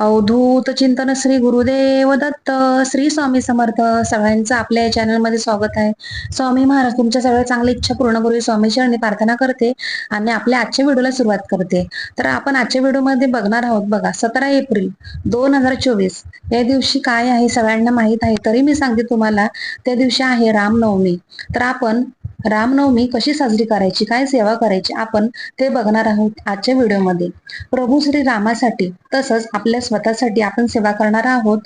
अवधूत चिंतन श्री गुरुदेव दत्त श्री स्वामी समर्थ सगळ्यांचं आपल्या चॅनलमध्ये स्वागत आहे. स्वामी महाराज तुमच्या सगळ्या चांगली इच्छा पूर्ण करू स्वामी शरणी प्रार्थना करते आणि आपल्या आजच्या व्हिडिओला सुरुवात करते. तर आपण आजच्या व्हिडिओमध्ये बघणार आहोत बघा सतरा एप्रिल दोन हजार चोवीस या दिवशी काय आहे सगळ्यांना माहीत आहे तरी मी सांगते तुम्हाला त्या दिवशी आहे रामनवमी. तर आपण रामनवमी कशी साजरी करायची काय सेवा करायची आपण ते बघणार आहोत आजच्या व्हिडिओमध्ये. प्रभू श्री रामासाठी तसंच आपल्या स्वतःसाठी आपण सेवा करणार आहोत.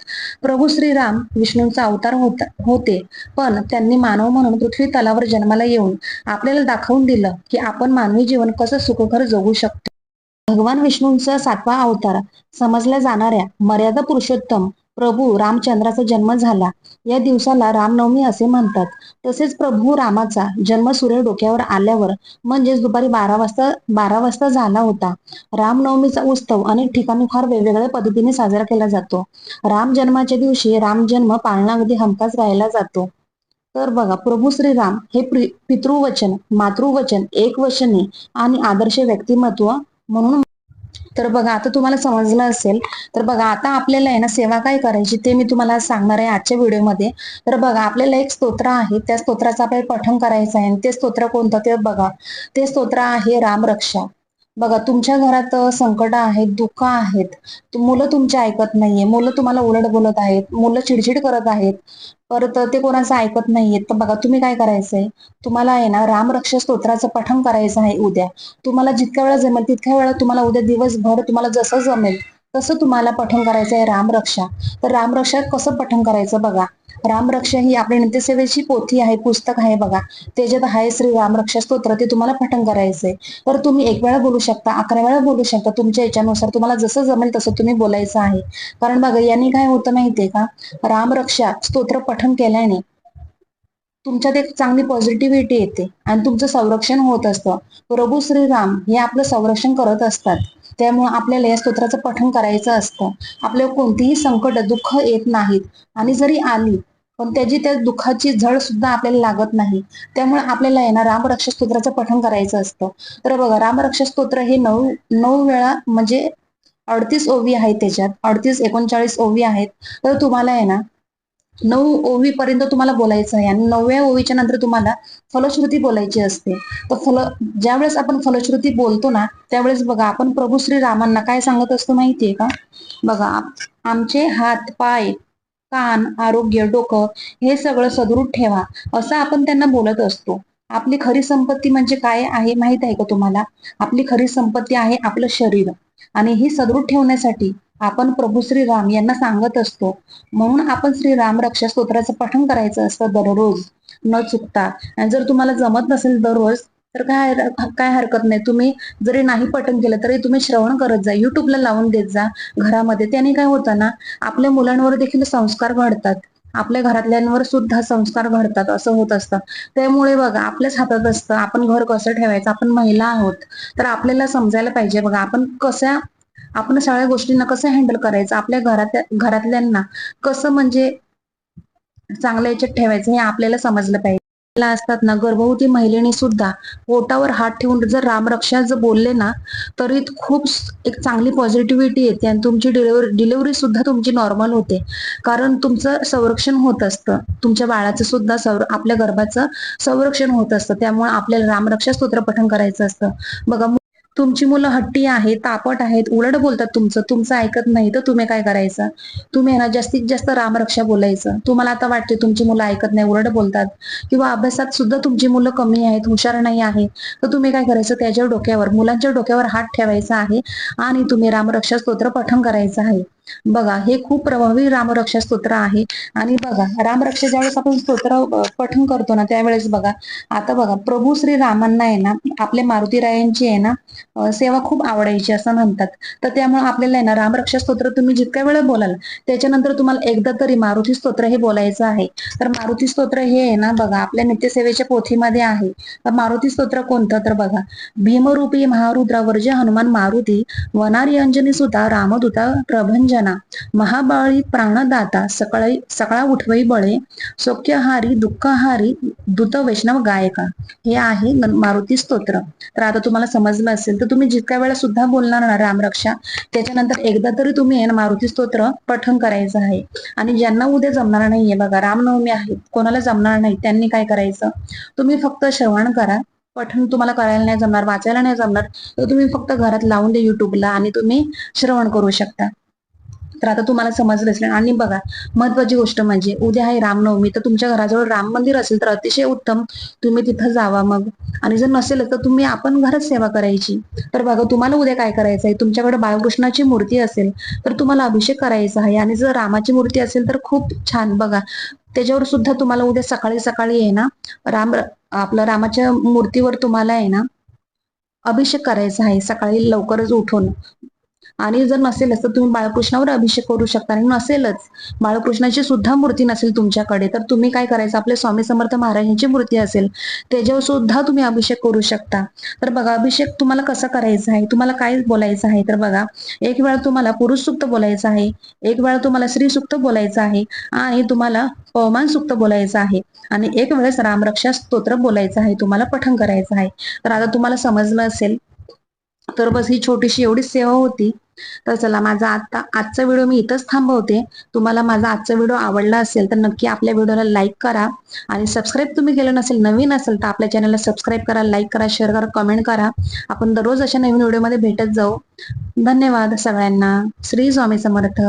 प्रभू श्रीराम विष्णूंचा अवतार होता होते पण त्यांनी मानव म्हणून पृथ्वी तलावर जन्माला येऊन आपल्याला दाखवून दिलं की आपण मानवी जीवन कसं सुखकर जगू शकतो. भगवान विष्णूंचा सातवा अवतार समजल्या जाणाऱ्या मर्यादा पुरुषोत्तम प्रभू रामचंद्राचा जन्म झाला. या दिवसाला रामनवमी असे म्हणतात. तसेच प्रभू रामाचा जन्म सूर्य डोक्यावर आल्यावर म्हणजेच दुपारी बारा वाजता बारा वाजता झाला होता. रामनवमीचा उत्सव अनेक ठिकाणी फार वेगवेगळ्या पद्धतीने साजरा केला जातो. राम जन्माच्या दिवशी राम जन्म पाळणा अगदी हमखास राहिला जातो. तर बघा प्रभू श्रीराम हे पितृवचन मातृवचन एकवचने आणि आदर्श व्यक्तिमत्व म्हणून तर बघा आता तुम्हाला समजलं असेल. तर बघा आता आपल्याला आहे ना सेवा काय करायची ते मी तुम्हाला सांगणार आहे आजच्या व्हिडिओमध्ये. तर बघा आपल्याला एक स्तोत्र आहे त्या स्तोत्राचं आपल्याला पठण करायचं आहे. ते स्तोत्र कोणतं ते बघा. ते स्तोत्र आहे रामरक्षा बघा तुमच्या घरात संकट आहेत दुःख आहेत. मुलं तुमच्या ऐकत नाहीये. मुलं तुम्हाला उलट बोलत आहेत. मुलं चिडचिड करत आहेत. परत ते कोणाचं ऐकत नाहीये तर बघा तुम्ही काय करायचंय? तुम्हाला आहे ना रामरक्ष स्तोत्राचं पठण करायचं आहे उद्या. तुम्हाला जितक्या वेळा जमेल तितक्या वेळा तुम्हाला उद्या दिवसभर तुम्हाला जसं जमेल तसं तुम्हाला पठण करायचं आहे रामरक्षा तर रामरक्षा कसं पठण करायचं बघा. रामरक्षा ही आपली नित्यसेवेची पोथी आहे पुस्तक आहे बघा. त्याच्यात आहे श्री रामरक्षा स्तोत्र ते तुम्हाला पठण करायचंय. तर तुम्ही एक वेळा बोलू शकता अकरा वेळा बोलू शकता तुमच्या याच्यानुसार तुम्हाला जसं जमेल तसं तुम्ही बोलायचं आहे. कारण बघा यांनी काय होतं माहितीये का? रामरक्षा स्तोत्र पठण केल्याने तुमच्यात एक चांगली पॉझिटिव्हिटी येते आणि तुमचं संरक्षण होत असतं. प्रभू श्रीराम हे आपलं संरक्षण करत असतात. त्यामुळे आपल्याला या स्तोत्राचं पठण करायचं असतं. आपल्याला कोणतीही संकट दुःख येत नाहीत. आणि जरी आली पण त्याची त्या दुःखाची झळ सुद्धा आपल्याला लागत नाही. त्यामुळे आपल्याला आहे ना रामरक्षा स्तोत्राचं पठण करायचं असतं. तर बघा रामरक्षा स्तोत्र हे नऊ नऊ वेळा म्हणजे अडतीस ओवी आहेत त्याच्यात. अडतीस एकोणचाळीस ओवी आहेत. तर तुम्हाला आहे ना नऊ ओवी पर्यंत तुम्हाला बोलायचं आहे आणि नवव्या ओवीच्या नंतर तुम्हाला फलश्रुती बोलायची असते. तर फल ज्यावेळेस आपण फलश्रुती बोलतो ना त्यावेळेस बघा आपण प्रभू श्री रामांना काय सांगत असतो माहितीये का? बघा आमचे हात पाय कान आरोग्य डोकं हे सगळं सदृढ ठेवा असं आपण त्यांना बोलत असतो. आपली खरी संपत्ती म्हणजे काय आहे माहीत आहे का तुम्हाला? आपली खरी संपत्ती आहे आपलं शरीर. आणि ही सदृढ ठेवण्यासाठी आपण प्रभू श्री राम यांना सांगत असतो. म्हणून आपण श्री राम रक्षा स्तोत्राचं पठण करायचं असतं दररोज. न चुकता. आणि जर तुम्हाला जमत नसेल दररोज तर काय काय हरकत नाही. तुम्ही जरी नाही पठण केलं तरी तुम्ही श्रवण करत जा. युट्यूबला लावून देत जा घरामध्ये. त्याने काय होतं ना आपल्या मुलांवर देखील संस्कार घडतात. आपल्या घरातल्यांवर सुद्धा संस्कार घडतात असं होत असतं. त्यामुळे बघा आपल्याच हातात असतं. आपण घर कसं ठेवायचं? आपण महिला आहोत. तर आपल्याला समजायला पाहिजे बघा आपण कशा आपण सगळ्या गोष्टींना कसं हँडल करायचं? आपल्या घरात घरातल्यांना कसं म्हणजे चांगल्या याच्यात ठेवायचं हे आपल्याला समजलं पाहिजे. असतात ना गर्भवती महिलेने सुद्धा पोटावर हात ठेवून जर रामरक्षा जर बोलले ना तरी खूप एक चांगली पॉझिटिव्हिटी येते आणि तुमची डिलिव्हरी डिलिव्हरी सुद्धा तुमची नॉर्मल होते. कारण तुमचं संरक्षण होत असतं. तुमच्या बाळाचं सुद्धा आपल्या गर्भाचं संरक्षण होत असतं. त्यामुळे आपल्याला रामरक्षा स्तोत्र पठण करायचं असतं. बघा तुमची मुलं हट्टी आहेत तापट आहेत उलट बोलतात तुमचं तुमचं ऐकत नाही तर तुम्ही काय करायचं? तुम्ही ना जास्तीत जास्त रामरक्षा बोलायचं. तुम्हाला आता वाटते तुमची मुलं ऐकत नाही उलट बोलतात. किंवा अभ्यासात सुद्धा तुमची मुलं कमी आहेत हुशार नाही आहे तर तुम्ही काय करायचं? त्याच्या डोक्यावर मुलांच्या डोक्यावर हात ठेवायचा आहे आणि तुम्ही रामरक्षा स्तोत्र पठण करायचं आहे. बघा हे खूप प्रभावी रामरक्षा स्तोत्र आहे. आणि बघा रामरक्षा ज्यावेळेस आपण स्तोत्र पठण करतो ना त्यावेळेस बघा आता बघा प्रभू श्री रामांना आहे ना आपले मारुती रायांची आहे ना सेवा खूप आवडायची असं म्हणतात. तर त्यामुळे आपल्याला आहे ना रामरक्षा स्तोत्र तुम्ही जितक्या वेळ बोलाल त्याच्यानंतर तुम्हाला एकदा तरी मारुती स्तोत्र हे बोलायचं आहे. तर मारुती स्तोत्र हे आहे ना बघा आपल्या नित्यसेवेच्या पोथीमध्ये आहे. तर मारुती स्तोत्र कोणतं? तर बघा भीमरूपी महारुद्रा वर्ज हनुमान मारुती वनारी अंजनी सुद्धा रामदूता प्रभंजन जना महाबळी प्राणदाता सकाळी सकाळ उठवई बळे सौख्यहारी दुःखहारी दूत वैष्णव गायका. हे आहे मारुती स्तोत्र. तर आता तुम्हाला समजलं असेल तर तुम्ही जितक्या वेळा सुद्धा बोलणार ना रामरक्षा त्याच्यानंतर एकदा तरी तुम्ही ना मारुती स्तोत्र पठण करायचं आहे. आणि ज्यांना उद्या जमणार नाहीये बघा रामनवमी आहे कोणाला जमणार नाही त्यांनी काय करायचं? तुम्ही फक्त श्रवण करा. पठण तुम्हाला करायला नाही जमणार वाचायला नाही जमणार तर तुम्ही फक्त घरात लावून दे युट्यूबला आणि तुम्ही श्रवण करू शकता. तर आता तुम्हाला समजलं असेल. आणि बघा महत्वाची गोष्ट म्हणजे उद्या आहे रामनवमी तर तुमच्या घराजवळ राम मंदिर असेल तर अतिशय उत्तम. तुम्ही तिथं जावा मग. आणि जर नसेल तर तुम्ही आपण घरात सेवा करायची. तर बघा तुम्हाला उद्या काय करायचं आहे? तुमच्याकडे बाळकृष्णाची मूर्ती असेल तर तुम्हाला अभिषेक करायचा आहे. आणि जर रामाची मूर्ती असेल तर खूप छान. बघा त्याच्यावर सुद्धा तुम्हाला उद्या सकाळी सकाळी आहे ना राम आपल्या रामाच्या मूर्तीवर तुम्हाला आहे ना अभिषेक करायचा आहे सकाळी लवकरच उठून. आणि जर नसेलच तर तुम्ही बाळकृष्णावर अभिषेक करू शकता. आणि नसेलच बाळकृष्णाची सुद्धा मूर्ती नसेल तुमच्याकडे तर तुम्ही काय करायचं? आपले स्वामी समर्थ महाराजांची मूर्ती असेल त्याच्यावर सुद्धा तुम्ही अभिषेक करू शकता. तर बघा अभिषेक तुम्हाला कसा करायचा आहे? तुम्हाला काय बोलायचं आहे? तर बघा एक वेळा तुम्हाला पुरुष सुक्त बोलायचं आहे एक वेळा तुम्हाला स्त्री सुक्त बोलायचं आहे आणि तुम्हाला पवमान सुक्त बोलायचं आहे आणि एक वेळेस रामरक्षा स्तोत्र बोलायचं आहे तुम्हाला पठण करायचं आहे. तर आता तुम्हाला समजलं असेल तर बस ही छोटीशी एवढीच सेवा होती. तर चला माझा आता आजचा व्हिडिओ मी इथंच थांबवते. तुम्हाला माझा आजचा व्हिडिओ आवडला असेल तर नक्की आपल्या व्हिडिओला लाईक करा. आणि सबस्क्राईब तुम्ही केलं नसेल नवीन असेल तर आपल्या चॅनलला सबस्क्राईब करा लाईक करा शेअर करा कमेंट करा. आपण दररोज अशा नवीन व्हिडिओमध्ये भेटत जाऊ. धन्यवाद सगळ्यांना. श्री स्वामी समर्थ.